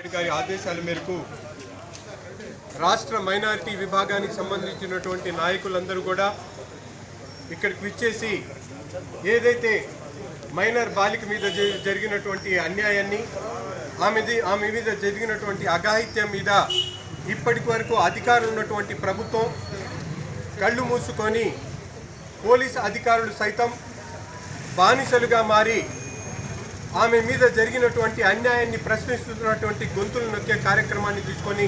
రెడ్డి గారి ఆదేశాల మేరకు రాష్ట్ర మైనారిటీ విభాగానికి సంబంధించినటువంటి నాయకులందరూ కూడా ఇక్కడికి విచ్చేసి ఏదైతే మైనర్ బాలిక మీద జరిగినటువంటి అన్యాయాన్ని ఆమెది ఆమె మీద జరిగినటువంటి అఘాయిత్యం మీద ఇప్పటి వరకు అధికారం ఉన్నటువంటి ప్రభుత్వం కళ్ళు మూసుకొని పోలీస్ అధికారులు సైతం బానిసలుగా మారి ఆమె మీద జరిగినటువంటి అన్యాయాన్ని ప్రశ్నిస్తున్నటువంటి గొంతులు నొక్కే కార్యక్రమాన్ని తీసుకొని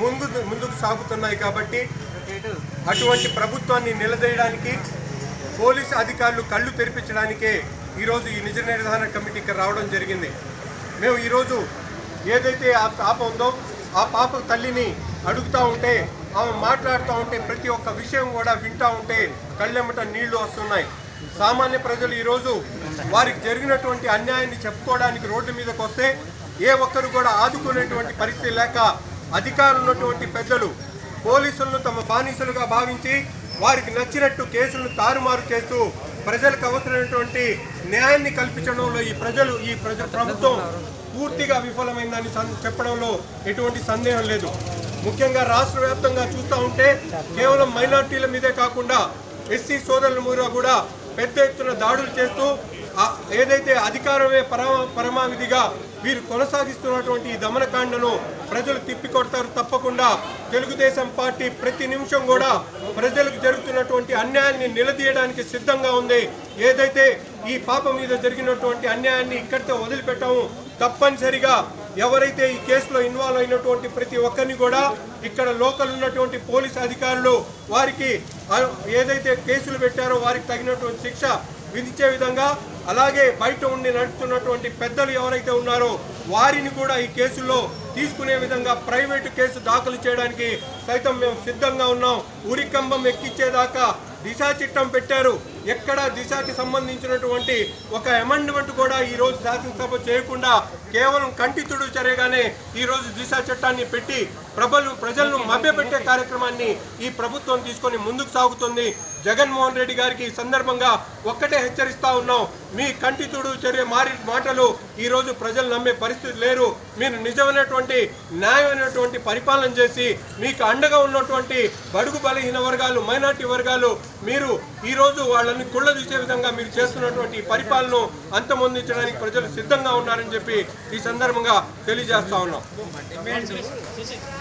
ముందు ముందుకు సాగుతున్నాయి కాబట్టి అటువంటి ప్రభుత్వాన్ని నిలదీయడానికి పోలీసు అధికారులు కళ్ళు తెరిపించడానికే ఈరోజు ఈ నిజ నిర్ధారణ కమిటీకి రావడం జరిగింది. మేము ఈరోజు ఏదైతే ఆ పాప ఉందో ఆ పాప తల్లిని అడుగుతూ ఉంటే ఆమె మాట్లాడుతూ ఉంటే ప్రతి ఒక్క విషయం కూడా వింటూ ఉంటే కళ్ళెమ్మట నీళ్ళు వస్తున్నాయి. సామాన్య ప్రజలు ఈరోజు వారికి జరిగినటువంటి అన్యాయాన్ని చెప్పుకోవడానికి రోడ్డు మీదకి వస్తే ఏ ఒక్కరు కూడా ఆదుకునేటువంటి పరిస్థితి లేక అధికారులు ఉన్నటువంటి పెద్దలు పోలీసులను తమ బానిసలుగా భావించి వారికి నచ్చినట్టు కేసులను తారుమారు చేస్తూ ప్రజలకు అవసరమైనటువంటి న్యాయాన్ని కల్పించడంలో ఈ ప్రజలు ఈ ప్రజ ప్రభుత్వం పూర్తిగా విఫలమైందని చెప్పడంలో ఎటువంటి సందేహం లేదు. ముఖ్యంగా రాష్ట్ర వ్యాప్తంగా చూస్తూ ఉంటే కేవలం మైనార్టీల మీదే కాకుండా ఎస్సీ సోదరుల మీద కూడా పెద్ద ఎత్తున దాడులు చేస్తూ ఏదైతే అధికారమే పరమ పరమావిధిగా వీరు కొనసాగిస్తున్నటువంటి ఈ దమనకాండను ప్రజలు తిప్పికొడతారు తప్పకుండా. తెలుగుదేశం పార్టీ ప్రతి నిమిషం కూడా ప్రజలకు జరుగుతున్నటువంటి అన్యాయాన్ని నిలదీయడానికి సిద్ధంగా ఉంది. ఏదైతే ఈ పాప మీద జరిగినటువంటి అన్యాయాన్ని ఇక్కడితో వదిలిపెట్టాము తప్పనిసరిగా ఎవరైతే ఈ కేసులో ఇన్వాల్వ్ అయినటువంటి ప్రతి ఒక్కరిని కూడా ఇక్కడ లోకల్ ఉన్నటువంటి పోలీస్ అధికారులు వారికి ఏదైతే కేసులు పెట్టారో వారికి తగినటువంటి శిక్ష విధించే విధంగా అలాగే బయట ఉండి నడుపుతున్నటువంటి పెద్దలు ఎవరైతే ఉన్నారో వారిని కూడా ఈ కేసుల్లో తీసుకునే విధంగా ప్రైవేటు కేసు దాఖలు చేయడానికి సైతం మేము సిద్ధంగా ఉన్నాం. ఉరికంబం ఎక్కించేదాకా దిశా చిట్టం పెట్టారు. ఎక్కడ దిశకి సంబంధించినటువంటి ఒక అమెండ్మెంట్ కూడా ఈరోజు శాసనసభ చేయకుండా కేవలం కంటి తుడు చర్యగానే ఈరోజు దిశ చట్టాన్ని పెట్టి ప్రబలు ప్రజలను మభ్యపెట్టే కార్యక్రమాన్ని ఈ ప్రభుత్వం తీసుకొని ముందుకు సాగుతుంది. జగన్మోహన్ రెడ్డి గారికి ఈ సందర్భంగా ఒక్కటే హెచ్చరిస్తా ఉన్నాం. మీ కంటి తుడు చర్య మారి మాటలు ఈరోజు ప్రజలు నమ్మే పరిస్థితి లేరు. మీరు నిజమైనటువంటి న్యాయమైనటువంటి పరిపాలన చేసి మీకు అండగా ఉన్నటువంటి బడుగు బలహీన వర్గాలు మైనార్టీ వర్గాలు మీరు ఈరోజు వాళ్ళని కుళ్ళ చూసే విధంగా మీరు చేస్తున్నటువంటి పరిపాలన అంతమొందించడానికి ప్రజలు సిద్ధంగా ఉన్నారని చెప్పి ఈ సందర్భంగా తెలియజేస్తా ఉన్నాం.